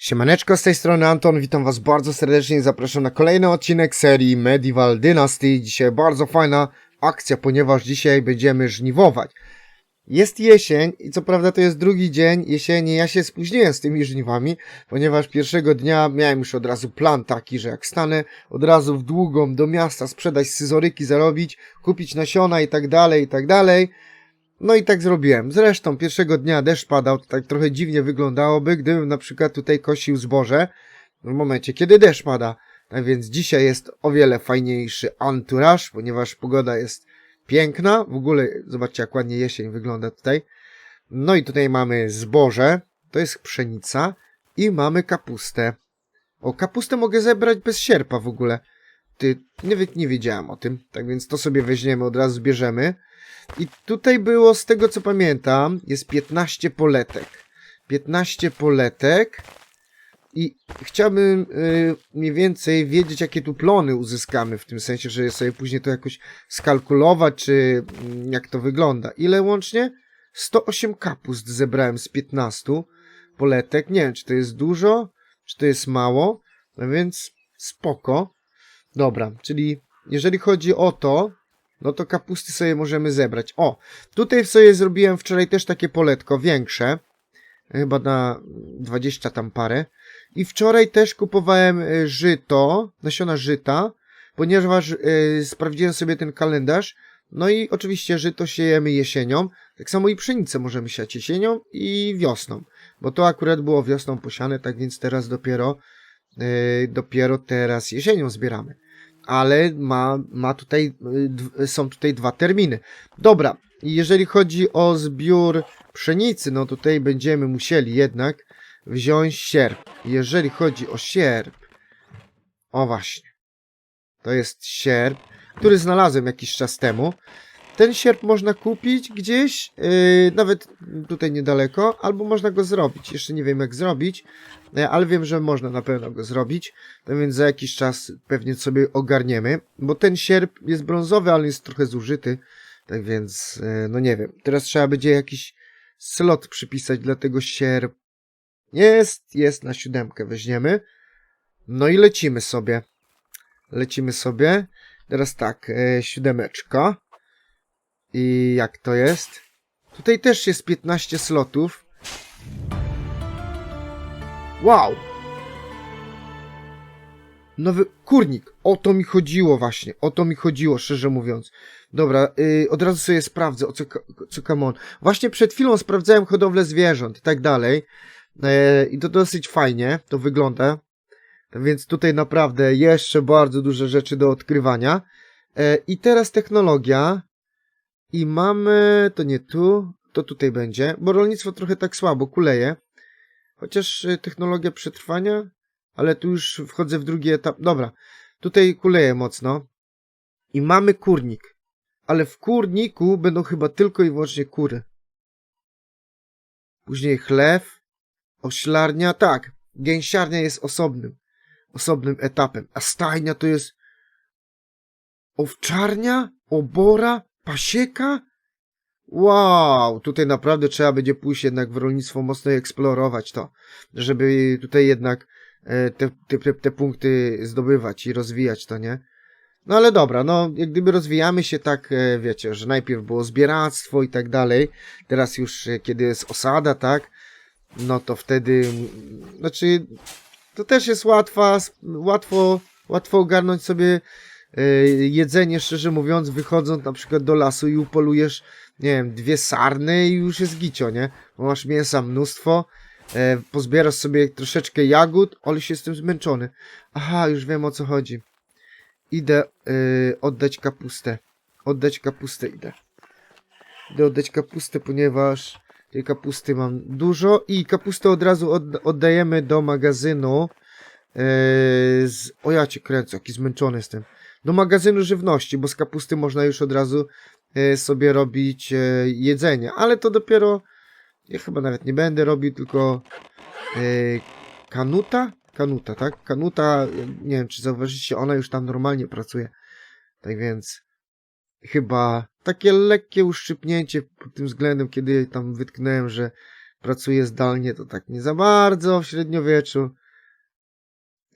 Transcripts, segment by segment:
Siemaneczko, z tej strony Anton, witam was bardzo serdecznie i zapraszam na kolejny odcinek serii Medieval Dynasty. Dzisiaj bardzo fajna akcja, ponieważ dzisiaj będziemy żniwować. Jest jesień i co prawda to jest drugi dzień jesieni, ja się spóźniłem z tymi żniwami, ponieważ pierwszego dnia miałem już od razu plan taki, że jak stanę od razu w długą do miasta, sprzedać scyzoryki, zarobić, kupić nasiona i tak dalej, i tak dalej. No i tak zrobiłem. Zresztą pierwszego dnia deszcz padał, to tak trochę dziwnie wyglądałoby, gdybym na przykład tutaj kosił zboże w momencie, kiedy deszcz pada. Tak więc dzisiaj jest o wiele fajniejszy anturaż, ponieważ pogoda jest piękna. W ogóle zobaczcie, jak ładnie jesień wygląda tutaj. No i tutaj mamy zboże, to jest pszenica i mamy kapustę. O, kapustę mogę zebrać bez sierpa w ogóle. Ty, nawet nie wiedziałem o tym. Tak więc to sobie weźmiemy, od razu zbierzemy. I tutaj było, z tego co pamiętam, jest 15 poletek. 15 poletek. I chciałbym y, mniej więcej wiedzieć, jakie tu plony uzyskamy, w tym sensie, że sobie później to jakoś skalkulować, czy mm, jak to wygląda. Ile łącznie? 108 kapust zebrałem z 15 poletek. Nie wiem, czy to jest dużo, czy to jest mało. No więc spoko. Dobra, czyli jeżeli chodzi o to, no to kapusty sobie możemy zebrać. O, tutaj sobie zrobiłem wczoraj też takie poletko większe, chyba na 20 tam parę. I wczoraj też kupowałem e, żyto, nasiona żyta, ponieważ e, sprawdziłem sobie ten kalendarz. No i oczywiście żyto siejemy jesienią, tak samo i pszenicę możemy siać jesienią i wiosną, bo to akurat było wiosną posiane, tak więc teraz dopiero, e, dopiero teraz jesienią zbieramy ale ma, ma tutaj, y, są tutaj dwa terminy. Dobra, jeżeli chodzi o zbiór pszenicy, no tutaj będziemy musieli jednak wziąć sierp. Jeżeli chodzi o sierp, o właśnie, to jest sierp, który znalazłem jakiś czas temu. Ten sierp można kupić gdzieś, yy, nawet tutaj niedaleko, albo można go zrobić. Jeszcze nie wiem jak zrobić, e, ale wiem, że można na pewno go zrobić. No więc za jakiś czas pewnie sobie ogarniemy, bo ten sierp jest brązowy, ale jest trochę zużyty, tak więc e, no nie wiem. Teraz trzeba będzie jakiś slot przypisać dla tego sierp. Jest, jest na siódemkę, weźmiemy. No i lecimy sobie. Lecimy sobie. Teraz tak, e, siódemeczka. I jak to jest? Tutaj też jest 15 slotów. Wow! Nowy kurnik. O to mi chodziło właśnie. O to mi chodziło, szczerze mówiąc. Dobra, yy, od razu sobie sprawdzę, o co, co come on. Właśnie przed chwilą sprawdzałem hodowlę zwierząt i tak dalej. Yy, I to dosyć fajnie to wygląda. Więc tutaj naprawdę jeszcze bardzo duże rzeczy do odkrywania. Yy, I teraz technologia. I mamy, to nie tu, to tutaj będzie, bo rolnictwo trochę tak słabo kuleje. Chociaż y, technologia przetrwania, ale tu już wchodzę w drugi etap. Dobra, tutaj kuleje mocno. I mamy kurnik. Ale w kurniku będą chyba tylko i wyłącznie kury. Później chlew, oślarnia, tak, gęsiarnia jest osobnym, osobnym etapem. A stajnia to jest owczarnia, obora, pasieka? Wow, tutaj naprawdę trzeba będzie pójść jednak w rolnictwo mocno eksplorować to, żeby tutaj jednak e, te, te, te, punkty zdobywać i rozwijać to, nie? No ale dobra, no jak gdyby rozwijamy się tak, e, wiecie, że najpierw było zbieractwo i tak dalej, teraz już e, kiedy jest osada, tak, no to wtedy, znaczy, to też jest łatwa, łatwo, łatwo ogarnąć sobie jedzenie, szczerze mówiąc, wychodząc na przykład do lasu i upolujesz, nie wiem, dwie sarny i już jest gicio, nie? Bo masz mięsa mnóstwo, e, pozbierasz sobie troszeczkę jagód, ale się jestem zmęczony. Aha, już wiem o co chodzi. Idę e, oddać kapustę. Oddać kapustę idę. Idę oddać kapustę, ponieważ tej kapusty mam dużo i kapustę od razu od, oddajemy do magazynu e, z... O ja cię kręcę, jaki zmęczony jestem do magazynu żywności, bo z kapusty można już od razu e, sobie robić e, jedzenie, ale to dopiero ja chyba nawet nie będę robił, tylko e, kanuta? Kanuta, tak? Kanuta, nie wiem czy zauważycie, ona już tam normalnie pracuje. Tak więc chyba takie lekkie uszczypnięcie pod tym względem, kiedy tam wytknąłem, że pracuje zdalnie, to tak nie za bardzo w średniowieczu.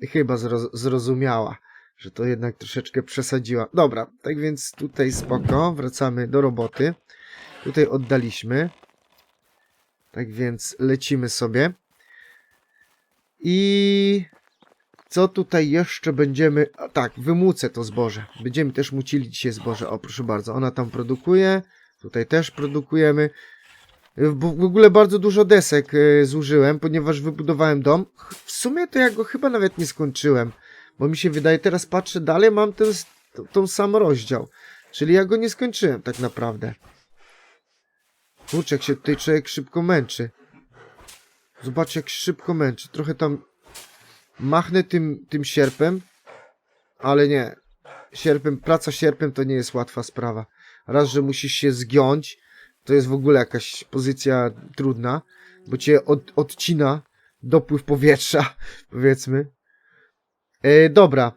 Chyba zroz- zrozumiała, że to jednak troszeczkę przesadziła. Dobra, tak więc tutaj spoko, wracamy do roboty. Tutaj oddaliśmy. Tak więc lecimy sobie. I co tutaj jeszcze będziemy... A, tak, wymucę to zboże. Będziemy też mucili dzisiaj zboże. O, proszę bardzo, ona tam produkuje. Tutaj też produkujemy. W, ogóle bardzo dużo desek e, zużyłem, ponieważ wybudowałem dom. W sumie to ja go chyba nawet nie skończyłem. Bo mi się wydaje, teraz patrzę dalej, mam ten, s- t- tą sam rozdział. Czyli ja go nie skończyłem tak naprawdę. Kurczę, jak się tutaj człowiek szybko męczy. Zobaczcie, jak szybko męczy. Trochę tam machnę tym, tym sierpem, ale nie. Sierpem, praca sierpem to nie jest łatwa sprawa. Raz, że musisz się zgiąć, to jest w ogóle jakaś pozycja trudna, bo cię od, odcina dopływ powietrza, powiedzmy. E, dobra.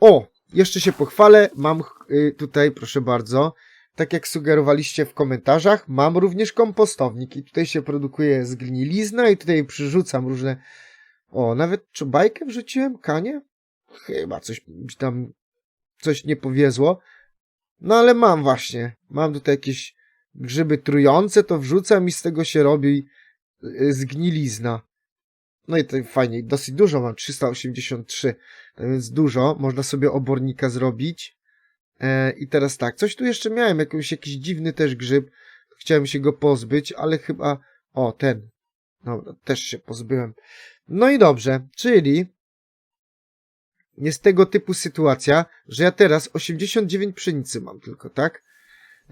O, jeszcze się pochwalę. Mam y, tutaj, proszę bardzo, tak jak sugerowaliście w komentarzach, mam również kompostownik i tutaj się produkuje zgnilizna i tutaj przyrzucam różne... O, nawet czy bajkę wrzuciłem? Kanie? Chyba coś tam coś nie powiezło. No ale mam właśnie. Mam tutaj jakieś grzyby trujące, to wrzucam i z tego się robi y, zgnilizna. No i to fajnie, dosyć dużo mam, 383, tak więc dużo, można sobie obornika zrobić. E, I teraz tak, coś tu jeszcze miałem, jakiś dziwny też grzyb, chciałem się go pozbyć, ale chyba, o ten, dobra, też się pozbyłem. No i dobrze, czyli jest tego typu sytuacja, że ja teraz 89 pszenicy mam tylko, tak?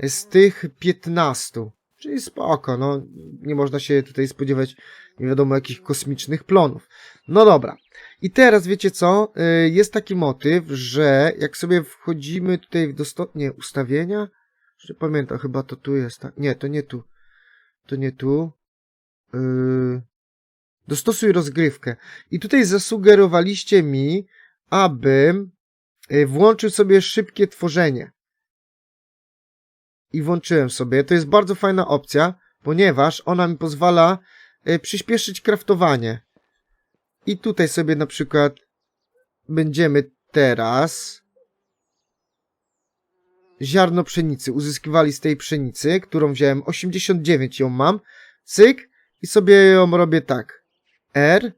Z tych 15, czyli spoko, no nie można się tutaj spodziewać nie wiadomo jakich kosmicznych plonów. No dobra. I teraz wiecie co? Y, Jest taki motyw, że jak sobie wchodzimy tutaj w dostępnie ustawienia, że pamiętam, chyba to tu jest. tak? Nie, to nie tu. To nie tu. Yy... Dostosuj rozgrywkę. I tutaj zasugerowaliście mi, abym y, włączył sobie szybkie tworzenie. I włączyłem sobie. To jest bardzo fajna opcja, ponieważ ona mi pozwala y, przyspieszyć kraftowanie. I tutaj sobie na przykład będziemy teraz ziarno pszenicy uzyskiwali z tej pszenicy, którą wziąłem 89 ją mam. Cyk i sobie ją robię tak. R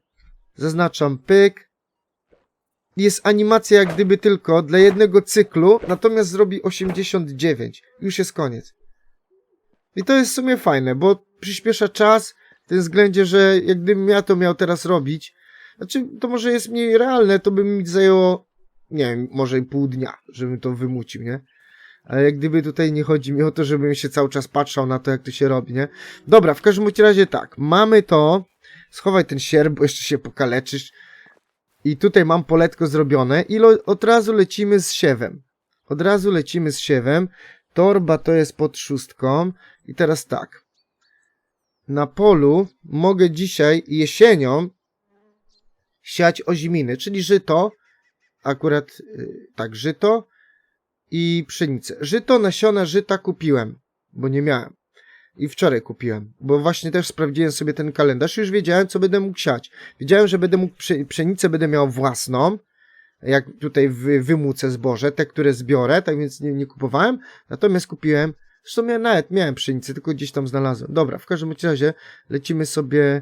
zaznaczam pyk. Jest animacja jak gdyby tylko dla jednego cyklu, natomiast zrobi 89. Już jest koniec. I to jest w sumie fajne, bo przyspiesza czas w tym względzie, że jak gdybym ja to miał teraz robić, znaczy to może jest mniej realne, to by mi zajęło, nie wiem, może pół dnia, żebym to wymucił, nie? Ale jak gdyby tutaj nie chodzi mi o to, żebym się cały czas patrzał na to, jak to się robi, nie? Dobra, w każdym razie tak, mamy to, schowaj ten sierp, bo jeszcze się pokaleczysz. I tutaj mam poletko zrobione i od razu lecimy z siewem. Od razu lecimy z siewem. Torba to jest pod szóstką. I teraz tak. Na polu mogę dzisiaj jesienią siać oziminy, czyli żyto, akurat y, tak, żyto i pszenicę. Żyto, nasiona żyta kupiłem, bo nie miałem. I wczoraj kupiłem, bo właśnie też sprawdziłem sobie ten kalendarz już wiedziałem, co będę mógł siać. Wiedziałem, że będę mógł psze- pszenicę będę miał własną, jak tutaj wy, wymucę zboże, te, które zbiorę, tak więc nie, nie kupowałem. Natomiast kupiłem, zresztą ja nawet miałem pszenicę, tylko gdzieś tam znalazłem. Dobra, w każdym razie lecimy sobie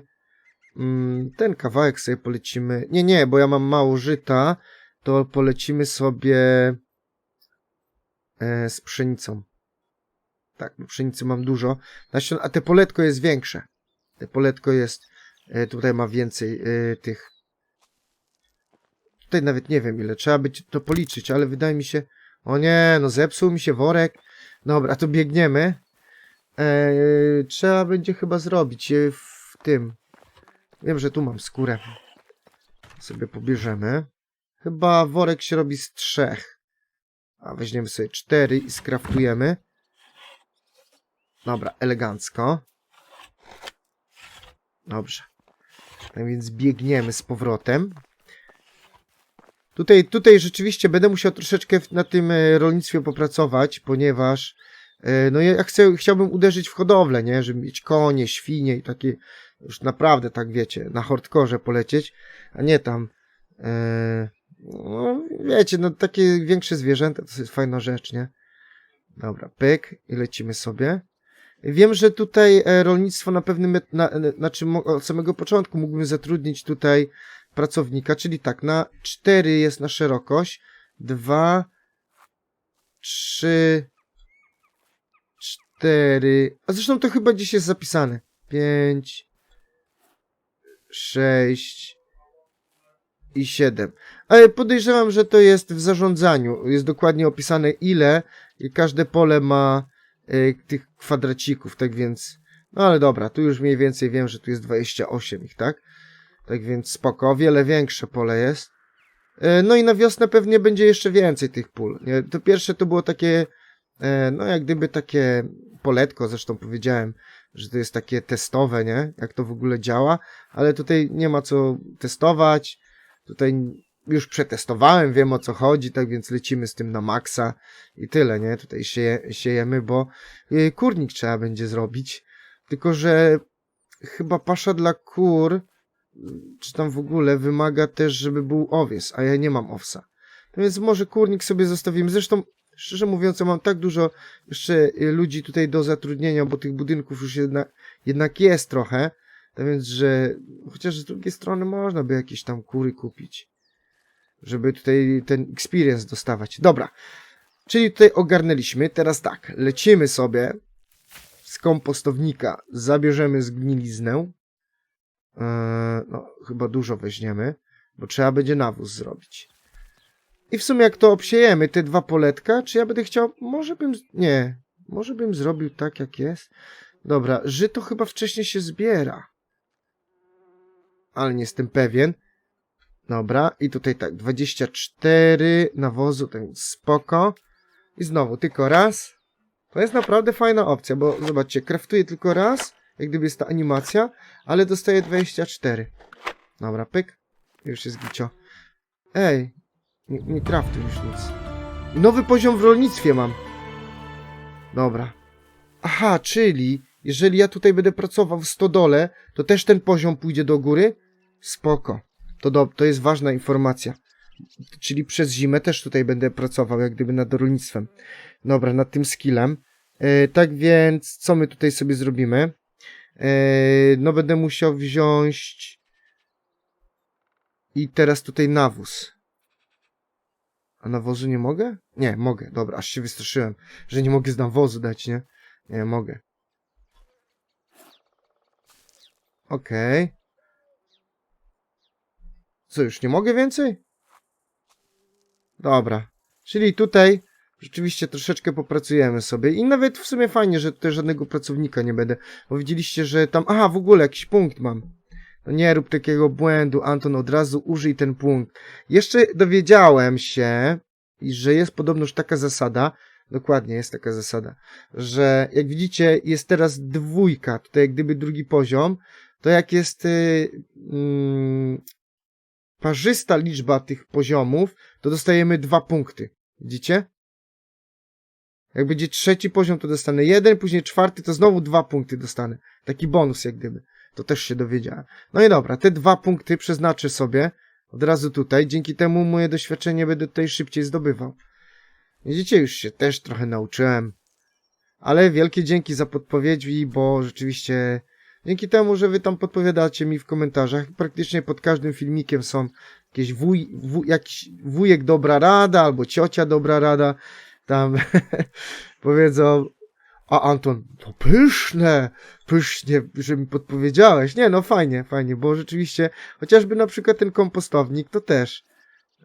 mm, ten kawałek sobie polecimy. Nie, nie, bo ja mam mało żyta, to polecimy sobie e, z pszenicą. Tak, pszenicy mam dużo. Nasion, a te poletko jest większe. Te poletko jest, e, tutaj ma więcej e, tych. Tutaj nawet nie wiem ile, trzeba by to policzyć, ale wydaje mi się, o nie, no zepsuł mi się worek. Dobra, to biegniemy. E, trzeba będzie chyba zrobić je w tym. Wiem, że tu mam skórę. Sobie pobierzemy. Chyba worek się robi z trzech. A weźmiemy sobie cztery i skraftujemy. Dobra, elegancko. Dobrze. Tak więc biegniemy z powrotem. Tutaj, tutaj rzeczywiście będę musiał troszeczkę na tym e, rolnictwie popracować, ponieważ E, No ja chcę, chciałbym uderzyć w hodowlę, nie? Żeby mieć konie, świnie i takie już naprawdę tak wiecie, na hardkorze polecieć, a nie tam e, no wiecie, no takie większe zwierzęta to jest fajna rzecz, nie? Dobra, pyk i lecimy sobie. Wiem, że tutaj e, rolnictwo na pewnym, na, na, znaczy od samego początku mógłbym zatrudnić tutaj pracownika, czyli tak, na 4 jest na szerokość, 2, 3, 4, a zresztą to chyba gdzieś jest zapisane. 5, 6 i 7. Ale podejrzewam, że to jest w zarządzaniu. Jest dokładnie opisane ile i każde pole ma tych kwadracików, tak więc... No ale dobra, tu już mniej więcej wiem, że tu jest 28 ich, tak? Tak więc spoko, o wiele większe pole jest. E, No i na wiosnę pewnie będzie jeszcze więcej tych pól. To pierwsze to było takie, e, no jak gdyby takie poletko, zresztą powiedziałem, że to jest takie testowe, nie? Jak to w ogóle działa, ale tutaj nie ma co testować. Tutaj już przetestowałem, wiem o co chodzi, tak więc lecimy z tym na maksa i tyle, nie? Tutaj sieje, siejemy, bo y, kurnik trzeba będzie zrobić. Tylko, że chyba pasza dla kur, czy tam w ogóle wymaga też, żeby był owies, a ja nie mam owsa. No więc może kurnik sobie zostawimy. Zresztą, szczerze mówiąc, ja mam tak dużo jeszcze y, ludzi tutaj do zatrudnienia, bo tych budynków już jednak, jednak jest trochę. Tak więc, że chociaż z drugiej strony można by jakieś tam kury kupić, żeby tutaj ten experience dostawać. Dobra, czyli tutaj ogarnęliśmy. Teraz tak, lecimy sobie z kompostownika, zabierzemy zgniliznę. Eee, no, chyba dużo weźmiemy, bo trzeba będzie nawóz zrobić. I w sumie jak to obsiejemy, te dwa poletka, czy ja będę chciał, może bym, nie, może bym zrobił tak jak jest. Dobra, żyto chyba wcześniej się zbiera. Ale nie jestem pewien. Dobra, i tutaj tak, 24 nawozu, ten spoko. I znowu, tylko raz. To jest naprawdę fajna opcja, bo zobaczcie, kraftuję tylko raz, jak gdyby jest ta animacja, ale dostaję 24. Dobra, pyk. Już jest gicio. Ej, nie, nie kraftuj już nic. Nowy poziom w rolnictwie mam. Dobra. Aha, czyli jeżeli ja tutaj będę pracował w stodole, to też ten poziom pójdzie do góry? Spoko. To, do, to jest ważna informacja. Czyli przez zimę też tutaj będę pracował, jak gdyby nad rolnictwem. Dobra, nad tym skillem. E, tak więc, co my tutaj sobie zrobimy? E, no, będę musiał wziąć. I teraz tutaj nawóz. A nawozu nie mogę? Nie, mogę. Dobra, aż się wystraszyłem, że nie mogę z nawozu dać, nie? Nie, mogę. Okej. Co, już nie mogę więcej? Dobra. Czyli tutaj rzeczywiście troszeczkę popracujemy sobie. I nawet w sumie fajnie, że tutaj żadnego pracownika nie będę. Bo widzieliście, że tam... Aha, w ogóle jakiś punkt mam. No nie rób takiego błędu, Anton, od razu użyj ten punkt. Jeszcze dowiedziałem się, że jest podobnoż taka zasada, dokładnie jest taka zasada, że jak widzicie jest teraz dwójka, tutaj jak gdyby drugi poziom, to jak jest y, mm, parzysta liczba tych poziomów, to dostajemy dwa punkty. Widzicie? Jak będzie trzeci poziom, to dostanę jeden, później czwarty, to znowu dwa punkty dostanę. Taki bonus jak gdyby. To też się dowiedziałem. No i dobra, te dwa punkty przeznaczę sobie od razu tutaj. Dzięki temu moje doświadczenie będę tutaj szybciej zdobywał. Widzicie, już się też trochę nauczyłem. Ale wielkie dzięki za podpowiedzi, bo rzeczywiście dzięki temu, że wy tam podpowiadacie mi w komentarzach, praktycznie pod każdym filmikiem są jakieś wuj, wuj, jakiś wujek dobra rada, albo ciocia dobra rada. Tam powiedzą, a Anton, to pyszne, pysznie, że mi podpowiedziałeś. Nie, no fajnie, fajnie, bo rzeczywiście, chociażby na przykład ten kompostownik, to też.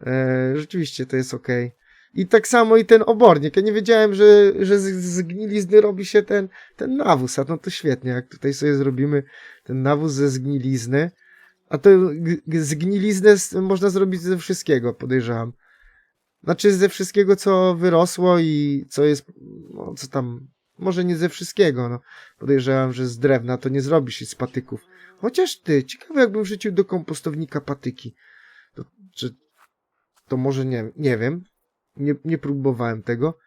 E, rzeczywiście to jest okej. I tak samo i ten obornik. Ja nie wiedziałem, że, że z, gnilizny robi się ten, ten nawóz, a no to świetnie, jak tutaj sobie zrobimy ten nawóz ze zgnilizny. A to zgniliznę można zrobić ze wszystkiego, podejrzewam. Znaczy ze wszystkiego, co wyrosło i co jest, no co tam, może nie ze wszystkiego, no. Podejrzewam, że z drewna to nie zrobisz i z patyków. Chociaż ty, ciekawe jakbym wrzucił do kompostownika patyki. To, czy, to może nie, nie wiem. Nie, nie próbowałem tego.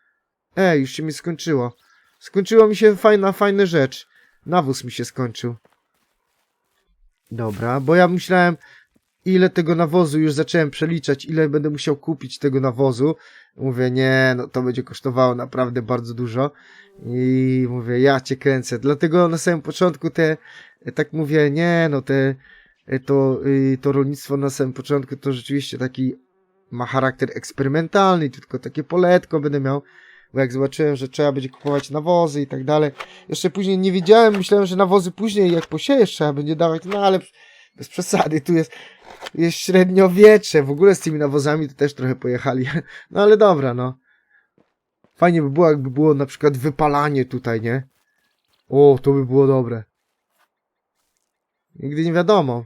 Ej, już się mi skończyło. Skończyła mi się fajna, fajna rzecz. Nawóz mi się skończył. Dobra, bo ja myślałem, ile tego nawozu już zacząłem przeliczać, ile będę musiał kupić tego nawozu. Mówię, nie, no to będzie kosztowało naprawdę bardzo dużo. I mówię, ja cię kręcę. Dlatego na samym początku te, tak mówię, nie, no te, to, y, to rolnictwo na samym początku to rzeczywiście taki ma charakter eksperymentalny, tylko takie poletko będę miał. Bo jak zobaczyłem, że trzeba będzie kupować nawozy i tak dalej. Jeszcze później nie wiedziałem, myślałem, że nawozy później jak posiejesz trzeba będzie dawać, no ale bez przesady, tu jest, jest średniowiecze, w ogóle z tymi nawozami to też trochę pojechali. No ale dobra, no. Fajnie by było, jakby było na przykład wypalanie tutaj, nie? O, to by było dobre. Nigdy nie wiadomo.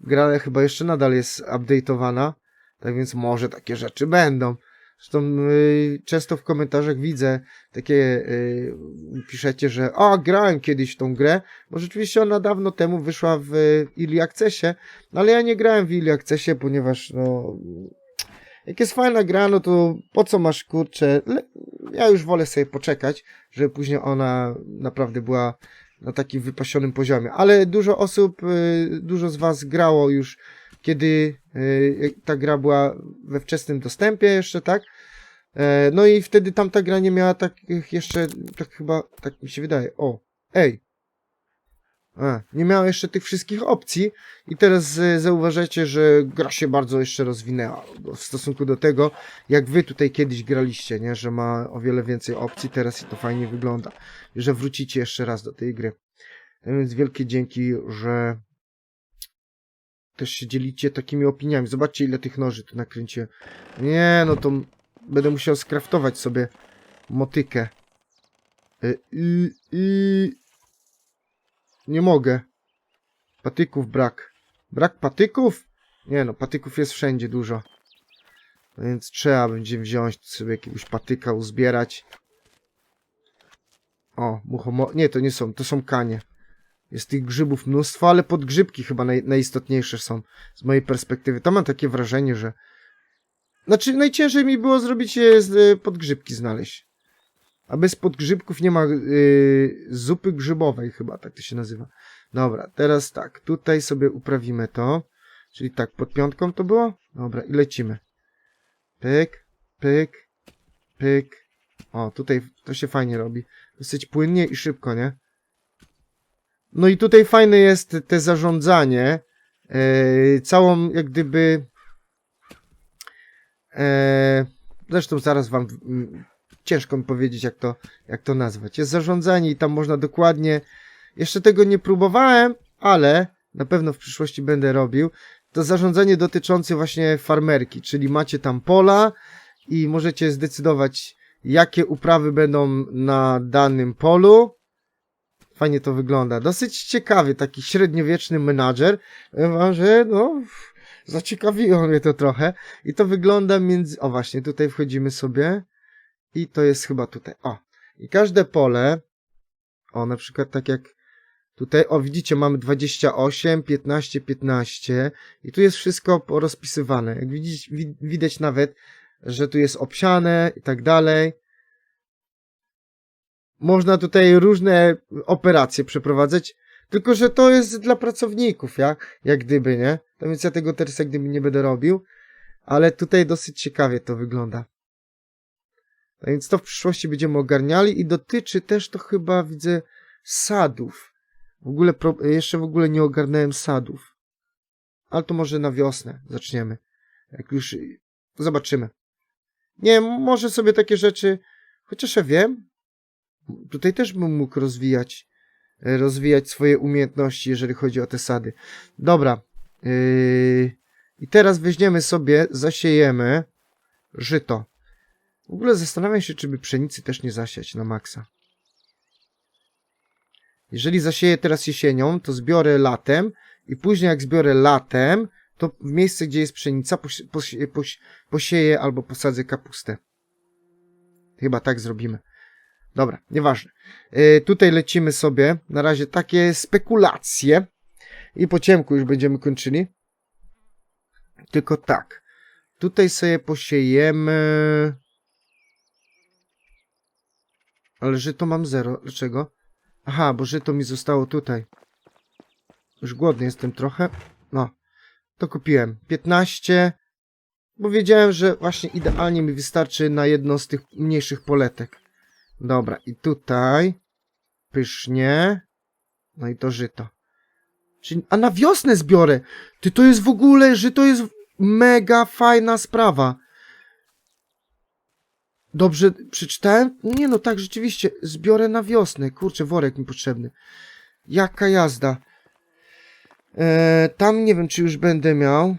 Gra chyba jeszcze nadal jest update'owana, tak więc może takie rzeczy będą. Zresztą y, często w komentarzach widzę takie, y, piszecie, że a, grałem kiedyś w tą grę, bo rzeczywiście ona dawno temu wyszła w y, Early Accessie, no ale ja nie grałem w Early Accessie, ponieważ no, jak jest fajna gra, no to po co masz, kurczę, ja już wolę sobie poczekać, żeby później ona naprawdę była na takim wypasionym poziomie, ale dużo osób, y, dużo z was grało już kiedy y, ta gra była we wczesnym dostępie jeszcze, tak? E, No i wtedy tamta gra nie miała takich jeszcze, tak chyba, tak mi się wydaje, o, ej, a, nie miała jeszcze tych wszystkich opcji i teraz e, zauważacie, że gra się bardzo jeszcze rozwinęła w stosunku do tego, jak wy tutaj kiedyś graliście, nie? Że ma o wiele więcej opcji teraz i to fajnie wygląda. Że wrócicie jeszcze raz do tej gry. Więc wielkie dzięki, że też się dzielicie takimi opiniami. Zobaczcie ile tych noży tu nakręciłem. Nie, no to będę musiał skraftować sobie motykę. Y, y, y. Nie mogę. Patyków brak. Brak patyków? Nie no, patyków jest wszędzie dużo. Więc trzeba będzie wziąć sobie jakiegoś patyka, uzbierać. O, muchomo... Nie, to nie są, to są kanie. Jest tych grzybów mnóstwo, ale podgrzybki chyba naj, najistotniejsze są z mojej perspektywy. To mam takie wrażenie, że... Znaczy, najciężej mi było zrobić je z y, podgrzybki znaleźć. A bez podgrzybków nie ma y, zupy grzybowej chyba, tak to się nazywa. Dobra, teraz tak, tutaj sobie uprawimy to. Czyli tak, pod piątką to było? Dobra, i lecimy. Pyk, pyk, pyk. O, tutaj to się fajnie robi. Dosyć płynnie i szybko, nie? No i tutaj fajne jest te zarządzanie. E, całą jak gdyby. E, zresztą zaraz wam mm, ciężko mi powiedzieć, jak to, jak to nazwać. Jest zarządzanie i tam można dokładnie. Jeszcze tego nie próbowałem, ale na pewno w przyszłości będę robił. To zarządzanie dotyczące właśnie farmerki, czyli macie tam pola i możecie zdecydować, jakie uprawy będą na danym polu. Fajnie to wygląda. Dosyć ciekawy, taki średniowieczny menadżer. Że no, zaciekawiło mnie to trochę. I to wygląda między... O właśnie, tutaj wchodzimy sobie. I to jest chyba tutaj. O. I każde pole... O, na przykład tak jak tutaj... O, widzicie, mamy 28, 15, 15. I tu jest wszystko rozpisywane. Jak widzisz, wi- widać nawet, że tu jest obsiane i tak dalej można tutaj różne operacje przeprowadzać, tylko że to jest dla pracowników, ja, jak gdyby, nie? To więc ja tego teraz jak gdyby nie będę robił, ale tutaj dosyć ciekawie to wygląda. A więc to w przyszłości będziemy ogarniali i dotyczy też to chyba, widzę, sadów. W ogóle, jeszcze w ogóle nie ogarnąłem sadów. Ale to może na wiosnę zaczniemy. Jak już zobaczymy. Nie, może sobie takie rzeczy, chociaż ja wiem, tutaj też bym mógł rozwijać, e, rozwijać swoje umiejętności, jeżeli chodzi o te sady. Dobra. Yy, I teraz weźmiemy sobie, zasiejemy żyto. W ogóle zastanawiam się, czy by pszenicy też nie zasiać na maksa. Jeżeli zasieję teraz jesienią, to zbiorę latem i później jak zbiorę latem, to w miejsce, gdzie jest pszenica, posi posi posi posieję albo posadzę kapustę. Chyba tak zrobimy. Dobra, nieważne. Yy, tutaj lecimy sobie. Na razie takie spekulacje. I po ciemku już będziemy kończyli. Tylko tak. Tutaj sobie posiejemy. Ale żyto mam zero. Dlaczego? Aha, bo żyto mi zostało tutaj. Już głodny jestem trochę. No, to kupiłem. 15. Bo wiedziałem, że właśnie idealnie mi wystarczy na jedną z tych mniejszych poletek. Dobra, i tutaj. Pysznie. No i to żyto. Czyli, a na wiosnę zbiorę. Ty to jest w ogóle, że to jest mega fajna sprawa. Dobrze przeczytałem? Nie no, tak, rzeczywiście. Zbiorę na wiosnę. Kurczę, worek mi potrzebny. Jaka jazda. Eee, tam nie wiem, czy już będę miał.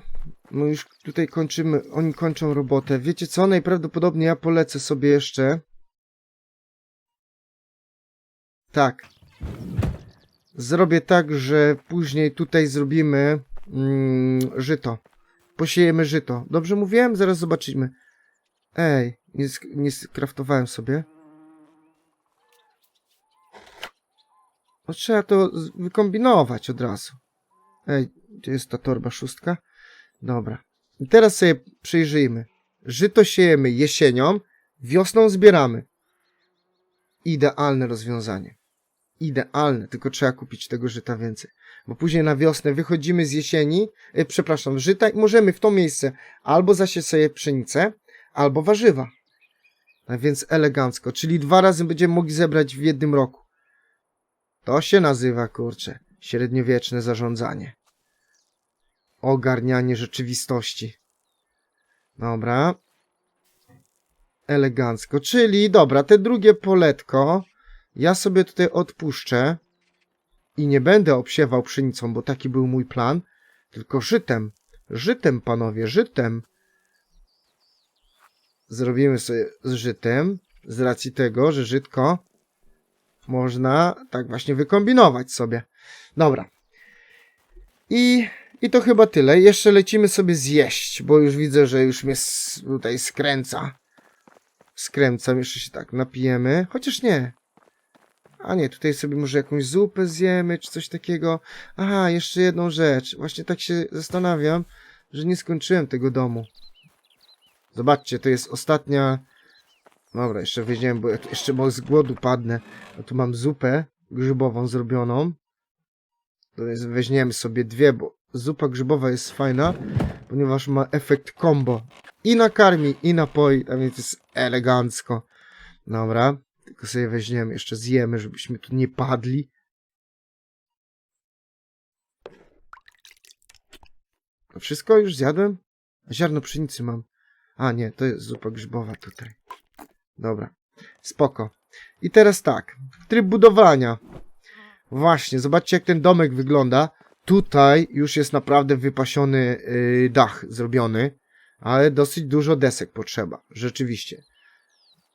No już tutaj kończymy, oni kończą robotę. Wiecie co? Najprawdopodobniej ja polecę sobie jeszcze. Tak. Zrobię tak, że później tutaj zrobimy mm, żyto. Posiejemy żyto. Dobrze mówiłem? Zaraz zobaczymy. Ej, nie, sk- nie skraftowałem sobie. No, trzeba to wykombinować od razu. Ej, gdzie jest ta torba szóstka? Dobra. I teraz sobie przyjrzyjmy. Żyto siejemy jesienią, wiosną zbieramy. Idealne rozwiązanie. Idealne, tylko trzeba kupić tego żyta więcej. Bo później na wiosnę wychodzimy z jesieni, e, przepraszam, żyta i możemy w to miejsce albo zasieć sobie pszenicę, albo warzywa. A więc elegancko, czyli dwa razy będziemy mogli zebrać w jednym roku. To się nazywa, kurczę, średniowieczne zarządzanie. Ogarnianie rzeczywistości. Dobra. Elegancko, czyli dobra, te drugie poletko ja sobie tutaj odpuszczę i nie będę obsiewał pszenicą, bo taki był mój plan, tylko żytem. Żytem, panowie, żytem. Zrobimy sobie z żytem, z racji tego, że żytko można tak właśnie wykombinować sobie. Dobra. I, I to chyba tyle. Jeszcze lecimy sobie zjeść, bo już widzę, że już mnie tutaj skręca. Skręcam, jeszcze się tak napijemy. Chociaż nie. A nie, tutaj sobie może jakąś zupę zjemy, czy coś takiego. Aha, jeszcze jedną rzecz. Właśnie tak się zastanawiam, że nie skończyłem tego domu. Zobaczcie, to jest ostatnia... Dobra, jeszcze wiedziałem, bo jeszcze bo z głodu padnę. A tu mam zupę grzybową zrobioną. To jest, weźmiemy sobie dwie, bo zupa grzybowa jest fajna, ponieważ ma efekt combo. I nakarmi, i napoi, a więc jest elegancko. Dobra, tylko sobie weźmiemy, jeszcze zjemy, żebyśmy tu nie padli. To wszystko już zjadłem? Ziarno pszenicy mam. A nie, to jest zupa grzybowa tutaj. Dobra, spoko. I teraz tak, tryb budowania. Właśnie, zobaczcie jak ten domek wygląda. Tutaj już jest naprawdę wypasiony yy, dach zrobiony, ale dosyć dużo desek potrzeba, rzeczywiście.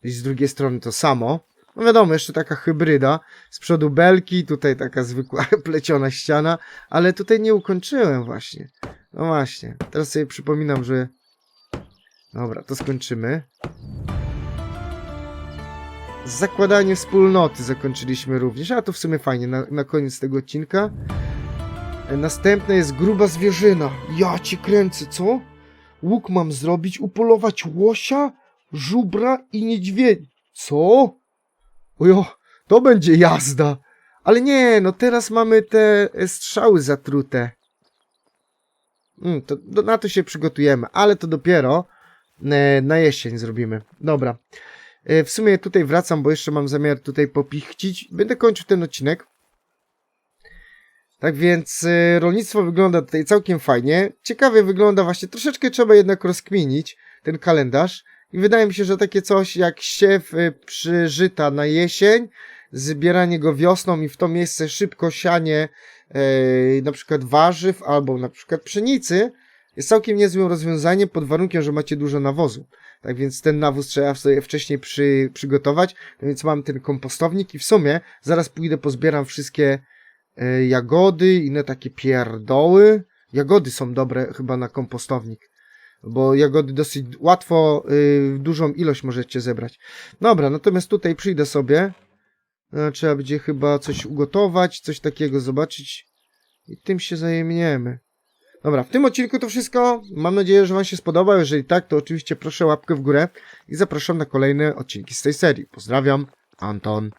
I z drugiej strony to samo. No wiadomo, jeszcze taka hybryda. Z przodu belki, tutaj taka zwykła pleciona ściana, ale tutaj nie ukończyłem właśnie. No właśnie, teraz sobie przypominam, że... Dobra, to skończymy. Zakładanie wspólnoty zakończyliśmy również, a to w sumie fajnie, na, na koniec tego odcinka. E, Następne jest gruba zwierzyna. Ja ci kręcę, co? Łuk mam zrobić, upolować łosia, żubra i niedźwiedź. Co? Ojo, to będzie jazda. Ale nie, no teraz mamy te e, strzały zatrute. Mm, to, do, na to się przygotujemy, ale to dopiero e, na jesień zrobimy. Dobra. E, w sumie tutaj wracam, bo jeszcze mam zamiar tutaj popichcić. Będę kończył ten odcinek. Tak więc e, rolnictwo wygląda tutaj całkiem fajnie. Ciekawie wygląda właśnie, troszeczkę trzeba jednak rozkminić ten kalendarz. I wydaje mi się, że takie coś jak siew e, przyżyta na jesień, zbieranie go wiosną i w to miejsce szybko sianie e, na przykład warzyw albo na przykład pszenicy jest całkiem niezłym rozwiązaniem pod warunkiem, że macie dużo nawozu. Tak więc ten nawóz trzeba sobie wcześniej przy, przygotować. No więc mam ten kompostownik i w sumie zaraz pójdę pozbieram wszystkie e, jagody, inne takie pierdoły. Jagody są dobre chyba na kompostownik, bo jagody dosyć łatwo, y, dużą ilość możecie zebrać. Dobra, natomiast tutaj przyjdę sobie. E, trzeba będzie chyba coś ugotować, coś takiego zobaczyć i tym się zajmiemy. Dobra, w tym odcinku to wszystko. Mam nadzieję, że Wam się spodoba. Jeżeli tak, to oczywiście proszę łapkę w górę i zapraszam na kolejne odcinki z tej serii. Pozdrawiam. Anton.